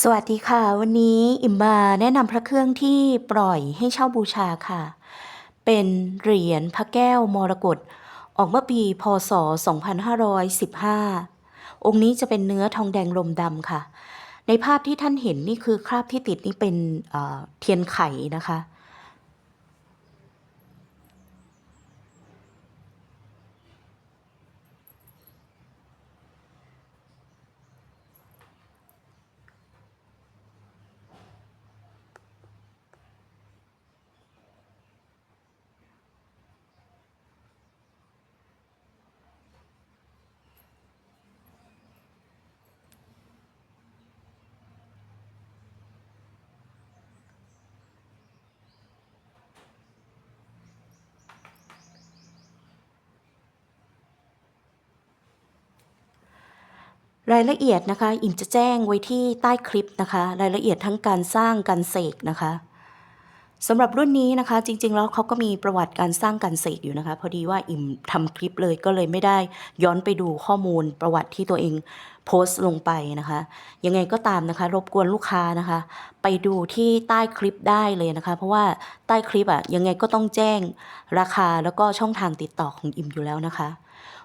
สวัสดีค่ะ วันนี้อิมมาแนะนำพระเครื่องที่ปล่อยให้เช่าบูชาค่ะ เป็นเหรียญพระแก้วมรกตออกเมื่อปีพศ 2515 องค์นี้จะเป็นเนื้อทองแดงลมดำค่ะ ในภาพที่ท่านเห็นนี่คือคราบที่ติดนี่เป็นเเทียนไขนะคะ รายละเอียดนะคะ อิมจะแจ้งไว้ที่ใต้คลิปนะคะ รายละเอียดทั้งการสร้างการเสกนะคะ สำหรับรุ่นนี้นะคะ จริง ๆ แล้วเขาก็มีประวัติการสร้างการเสกอยู่นะคะ พอดีว่าอิมทำคลิปเลยก็เลยไม่ได้ย้อนไปดูข้อมูลประวัติที่ตัวเองโพสต์ลงไปนะคะ ยังไงก็ตามนะคะ รบกวนลูกค้านะคะ ไปดูที่ใต้คลิปได้เลยนะคะ เพราะว่าใต้คลิปอะยังไงก็ต้องแจ้งราคาแล้วก็ช่องทางติดต่อของอิมอยู่แล้วนะคะ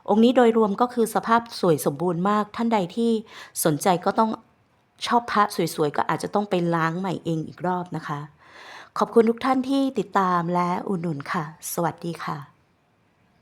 องค์นี้โดยรวมก็คือสภาพสวยสมบูรณ์มาก ท่านใดที่สนใจก็ต้องชอบพระสวยๆก็อาจจะต้องไปล้างใหม่เองอีกรอบนะคะ ขอบคุณทุกท่านที่ติดตามและอุดหนุนค่ะ สวัสดีค่ะ